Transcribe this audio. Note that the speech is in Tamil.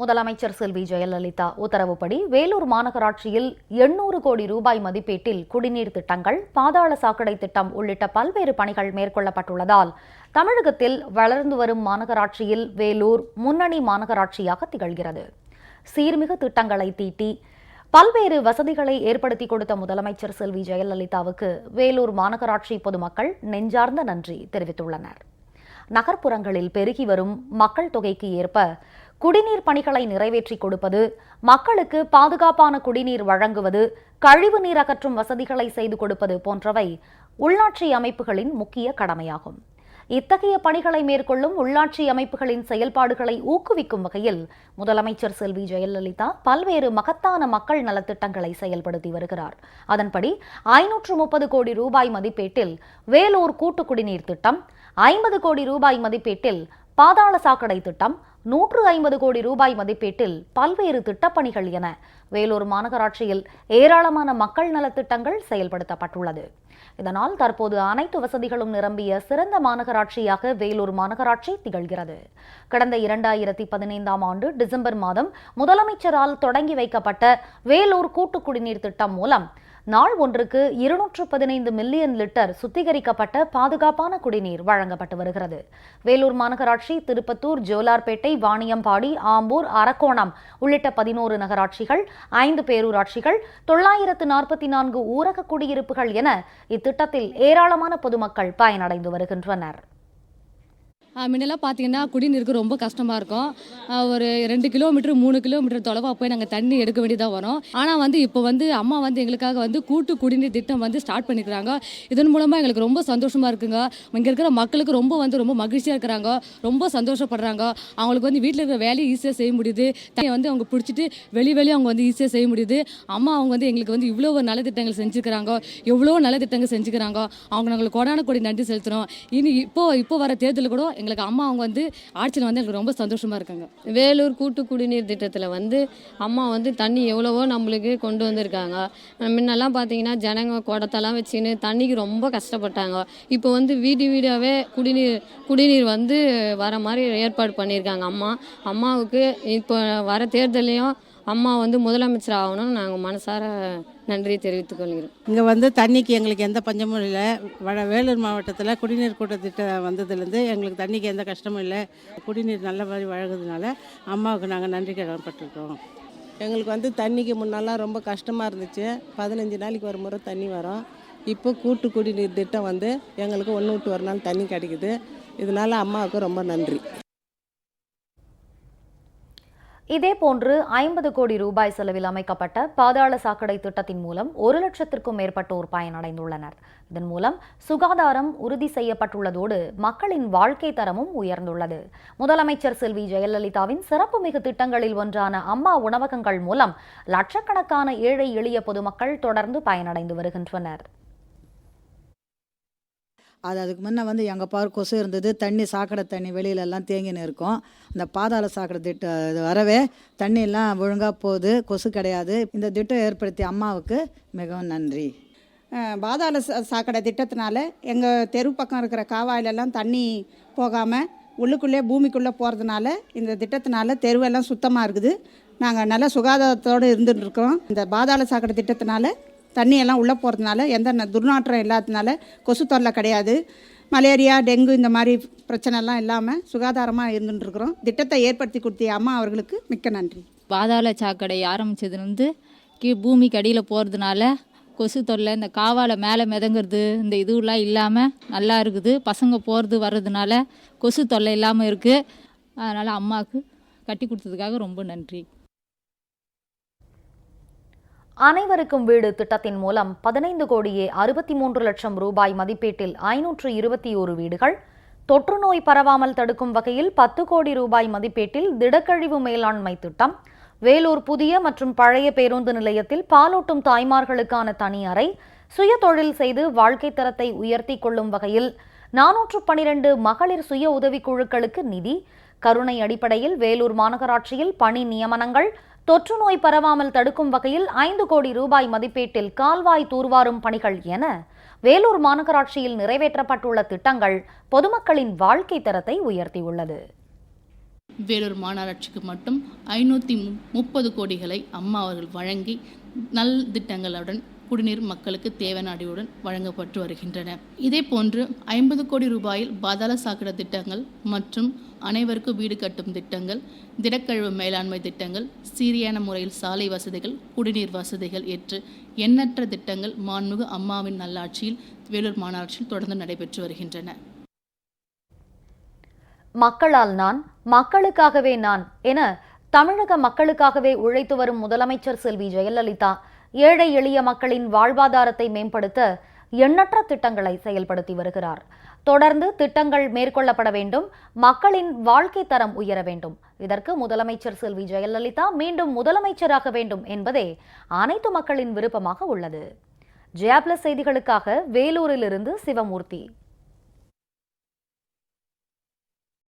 முதலமைச்சர் செல்வி ஜெயலலிதா உத்தரவுப்படி வேலூர் மாநகராட்சியில் எண்ணூறு கோடி ரூபாய் மதிப்பீட்டில் குடிநீர் திட்டங்கள் பாதாள சாக்கடை திட்டம் உள்ளிட்ட பல்வேறு பணிகள் மேற்கொள்ளப்பட்டுள்ளதால் தமிழகத்தில் வளர்ந்து வரும் மாநகராட்சியில் வேலூர் முன்னணி மாநகராட்சியாக திகழ்கிறது. சீர்மிகு திட்டங்களை தீட்டி பல்வேறு வசதிகளை ஏற்படுத்தி கொடுத்த முதலமைச்சர் செல்வி ஜெயலலிதாவுக்கு வேலூர் மாநகராட்சி பொதுமக்கள் நெஞ்சார்ந்த நன்றி தெரிவித்துள்ளனர். நகர்ப்புறங்களில் பெருகி வரும் மக்கள் தொகைக்கு ஏற்ப குடிநீர் பணிகளை நிறைவேற்றி கொடுப்பது மக்களுக்கு பாதுகாப்பான குடிநீர் வழங்குவது கழிவு நீர் அகற்றும் வசதிகளை செய்து கொடுப்பது போன்றவை உள்ளாட்சி அமைப்புகளின் முக்கிய கடமையாகும். இத்தகைய பணிகளை மேற்கொள்ளும் உள்ளாட்சி அமைப்புகளின் செயல்பாடுகளை ஊக்குவிக்கும் வகையில் முதலமைச்சர் செல்வி ஜெயலலிதா பல்வேறு மகத்தான மக்கள் நலத்திட்டங்களை செயல்படுத்தி வருகிறார். அதன்படி ஐநூற்று முப்பது கோடி ரூபாய் மதிப்பீட்டில் வேலூர் கூட்டு குடிநீர் திட்டம் ஐம்பது கோடி ரூபாய் மதிப்பீட்டில் பாதாள சாக்கடை திட்டம் நூற்று ஐம்பது கோடி ரூபாய் மதிப்பீட்டில் பல்வேறு திட்டப்பணிகள் என வேலூர் மாநகராட்சியில் ஏராளமான மக்கள் நலத்திட்டங்கள் செயல்படுத்தப்பட்டுள்ளது. இதனால் தற்போது அனைத்து வசதிகளும் நிரம்பிய சிறந்த மாநகராட்சியாக வேலூர் மாநகராட்சி திகழ்கிறது. கடந்த இரண்டாயிரத்தி பதினைந்தாம் ஆண்டு டிசம்பர் மாதம் முதலமைச்சரால் தொடங்கி வைக்கப்பட்ட வேலூர் கூட்டு குடிநீர் திட்டம் மூலம் நாள் ஒன்றுக்கு இருநூற்று பதினைந்து மில்லியன் லிட்டர் சுத்திகரிக்கப்பட்ட பாதுகாப்பான குடிநீர் வழங்கப்பட்டு வருகிறது. வேலூர் மாநகராட்சி திருப்பத்தூர் ஜோலார்பேட்டை வாணியம்பாடி ஆம்பூர் அரக்கோணம் உள்ளிட்ட பதினோரு நகராட்சிகள் ஐந்து பேரூராட்சிகள் தொள்ளாயிரத்து நாற்பத்தி நான்கு ஊரக குடியிருப்புகள் என இத்திட்டத்தில் ஏராளமான பொதுமக்கள் பயனடைந்து வருகின்றனர். முன்னெல்லாம் பார்த்தீங்கன்னா குடிநீருக்கு ரொம்ப கஷ்டமாக இருக்கும். ஒரு ரெண்டு கிலோமீட்டர் மூணு கிலோமீட்டர் தொலைவாக போய் நாங்கள் தண்ணி எடுக்க வேண்டியதாக வரும். ஆனால் வந்து இப்போ வந்து அம்மா வந்து எங்களுக்காக வந்து கூட்டு குடிநீர் திட்டம் வந்து ஸ்டார்ட் பண்ணிக்கிறாங்க. இதன் மூலமாக எங்களுக்கு ரொம்ப சந்தோஷமாக இருக்குங்க. இங்கே இருக்கிற மக்களுக்கு ரொம்ப வந்து ரொம்ப மகிழ்ச்சியாக இருக்கிறாங்க. ரொம்ப சந்தோஷப்படுறாங்க. அவங்களுக்கு வந்து வீட்டில் இருக்கிற வேலையை ஈஸியாக செய்ய முடியுது. தண்ணியை வந்து அவங்க பிடிச்சிட்டு வெளி வெளியே அவங்க வந்து ஈஸியாக செய்ய முடியுது. அம்மா அவங்க வந்து எங்களுக்கு வந்து இவ்வளோ ஒரு நல்ல திட்டங்கள் செஞ்சுக்கிறாங்க எவ்வளோ நல்ல திட்டங்கள் செஞ்சுக்கிறாங்க அவங்க நாங்களுக்கு கொடான கொடி நன்றி செலுத்துகிறோம் இனி இப்போ இப்போ வர தேர்தலில் கூட எங்களுக்கு அம்மா அவங்க வந்து ஆட்சியில் வந்து எங்களுக்கு ரொம்ப சந்தோஷமாக இருக்காங்க. வேலூர் கூட்டு குடிநீர் திட்டத்தில் வந்து அம்மா வந்து தண்ணி எவ்வளவோ நம்மளுக்கு கொண்டு வந்திருக்காங்க. முன்னெல்லாம் பார்த்தீங்கன்னா ஜனங்க குடத்தெல்லாம் வச்சுன்னு தண்ணிக்கு ரொம்ப கஷ்டப்பட்டாங்க. இப்போ வந்து வீடு வீடாகவே குடிநீர் குடிநீர் வந்து வர மாதிரி ஏற்பாடு பண்ணியிருக்காங்க அம்மா. அம்மாவுக்கு இப்போ வர தேர்தலையும் அம்மா வந்து முதலமைச்சர் ஆகணும்னு நாங்கள் மனசார நன்றி தெரிவித்துக் கொள்கிறோம். இங்கே வந்து தண்ணிக்கு எங்களுக்கு எந்த பஞ்சமும் இல்லை. வட வேலூர் மாவட்டத்தில் குடிநீர் கூட்ட திட்டம் வந்ததுலேருந்து எங்களுக்கு தண்ணிக்கு எந்த கஷ்டமும் இல்லை. குடிநீர் நல்ல மாதிரி வழங்குறதுனால அம்மாவுக்கு நாங்கள் நன்றி கடன்பட்டிருக்கோம் எங்களுக்கு வந்து தண்ணிக்கு முன்னெல்லாம் ரொம்ப கஷ்டமாக இருந்துச்சு. பதினஞ்சு நாளைக்கு ஒரு முறை தண்ணி வரும். இப்போ கூட்டு குடிநீர் திட்டம் வந்து எங்களுக்கு ஒன்று விட்டு ஒரு நாள் தண்ணி கிடைக்குது. இதனால அம்மாவுக்கு ரொம்ப நன்றி. இதேபோன்று ஐம்பது கோடி ரூபாய் செலவில் அமைக்கப்பட்ட பாதாள சாக்கடை திட்டத்தின் மூலம் ஒரு லட்சத்திற்கும் மேற்பட்டோர் பயனடைந்துள்ளனர். இதன் மூலம் சுகாதாரம் உறுதி செய்யப்பட்டுள்ளதோடு மக்களின் வாழ்க்கை தரமும் உயர்ந்துள்ளது. முதலமைச்சர் செல்வி ஜெயலலிதாவின் சிறப்புமிகு திட்டங்களில் ஒன்றான அம்மா உணவகங்கள் மூலம் லட்சக்கணக்கான ஏழை எளிய பொதுமக்கள் தொடர்ந்து பயனடைந்து வருகின்றனர். அது அதுக்கு முன்னே வந்து எங்கள் பார் கொசு இருந்தது தண்ணி சாக்கடை தண்ணி வெளியிலெல்லாம் தேங்கின்னு இருக்கும். அந்த பாதாள சாக்கடை திட்டம் இது வரவே தண்ணியெல்லாம் ஒழுங்காக போகுது கொசு கிடையாது. இந்த திட்டம் ஏற்படுத்திய அம்மாவுக்கு மிகவும் நன்றி. பாதாள சா- சாக்கடை திட்டத்தினால எங்கள் தெரு பக்கம் இருக்கிற காவாயிலெல்லாம் தண்ணி போகாமல் உள்ளுக்குள்ளே பூமிக்குள்ளே போகிறதுனால இந்த திட்டத்தினால தெருவெல்லாம் சுத்தமாக இருக்குது. நாங்கள் நல்ல சுகாதாரத்தோடு இருந்துட்டு இருக்கோம். இந்த பாதாள சாக்கடை திட்டத்தினால தண்ணியெல்லாம் உள்ளே போகிறதுனால எந்த துர்நாற்றம் இல்லாததுனால கொசு தொல்லை கிடையாது. மலேரியா டெங்கு இந்த மாதிரி பிரச்சனைலாம் இல்லாமல் சுகாதாரமாக இருந்துட்டுருக்குறோம். திட்டத்தை ஏற்படுத்தி கொடுத்திய அம்மா அவர்களுக்கு மிக்க நன்றி. பாதாள சாக்கடை ஆரம்பிச்சதுலேருந்து கீ பூமிக்கு அடியில் போகிறதுனால கொசு தொல்லை இந்த காவாலை மேலே மிதங்கிறது இந்த இதுவெல்லாம் இல்லாமல் நல்லா இருக்குது. பசங்க போகிறது வர்றதுனால கொசு தொல்லை இல்லாமல் இருக்குது அதனால் அம்மாவுக்கு கட்டி கொடுத்ததுக்காக ரொம்ப நன்றி. அனைவருக்கும் வீடு திட்டத்தின் மூலம் பதினைந்து கோடியே அறுபத்தி மூன்று லட்சம் ரூபாய் மதிப்பீட்டில் ஐநூற்று இருபத்தி ஒரு வீடுகள். தொற்று நோய் பரவாமல் தடுக்கும் வகையில் பத்து கோடி ரூபாய் மதிப்பீட்டில் திடக்கழிவு மேலாண்மை திட்டம். வேலூர் புதிய மற்றும் பழைய பேருந்து நிலையத்தில் பாலூட்டும் தாய்மார்களுக்கான தனி அறை. சுய தொழில் செய்து வாழ்க்கை தரத்தை உயர்த்தி கொள்ளும் வகையில் நானூற்று பனிரெண்டு மகளிர் சுய உதவிக்குழுக்களுக்கு நிதி. கருணை அடிப்படையில் வேலூர் மாநகராட்சியில் பணி நியமனங்கள். தொற்று நோய் பரவாமல் தடுக்கும் வகையில் ஐந்து கோடி ரூபாய் மதிப்பீட்டில் கால்வாய் தூர்வாரும் பணிகள் என வேலூர் மாநகராட்சியில் நிறைவேற்றப்பட்டுள்ள திட்டங்கள் பொதுமக்களின் வாழ்க்கை தரத்தை உயர்த்தியுள்ளது. வேலூர் மாநகராட்சிக்கு மட்டும் ஐநூற்றி முப்பது கோடிகளை அம்மா அவர்கள் வழங்கி நல் திட்டங்களுடன் குடிநீர் மக்களுக்கு தேவையான அடியுடன் வழங்கப்பட்டு வருகின்றன. இதே போன்று ஐம்பது கோடி ரூபாயில் பாதாள சாக்கடை திட்டங்கள் மற்றும் அனைவருக்கும் வீடு கட்டும் திட்டங்கள் திடக்கழிவு மேலாண்மை திட்டங்கள் சீரியான முறையில் சாலை வசதிகள் குடிநீர் வசதிகள் என்று எண்ணற்ற திட்டங்கள் மாண்புமிகு அம்மாவின் நல்லாட்சியில் வேலூர் மாநகராட்சியில் தொடர்ந்து நடைபெற்று வருகின்றன. மக்களால் நான் மக்களுக்காகவே நான் என தமிழக மக்களுக்காகவே உழைத்து வரும் முதலமைச்சர் செல்வி ஜெயலலிதா ஏழை எளிய மக்களின் வாழ்வாதாரத்தை மேம்படுத்த எண்ணற்ற திட்டங்களை செயல்படுத்தி வருகிறார். தொடர்ந்து திட்டங்கள் மேற்கொள்ளப்பட வேண்டும் மக்களின் வாழ்க்கை தரம் உயர வேண்டும். இதற்கு முதலமைச்சர் செல்வி ஜெயலலிதா மீண்டும் முதலமைச்சராக வேண்டும் என்பதே அனைத்து மக்களின் விருப்பமாக உள்ளது. ஜெயாபிளஸ் செய்திகளுக்காக வேலூரிலிருந்து சிவமூர்த்தி.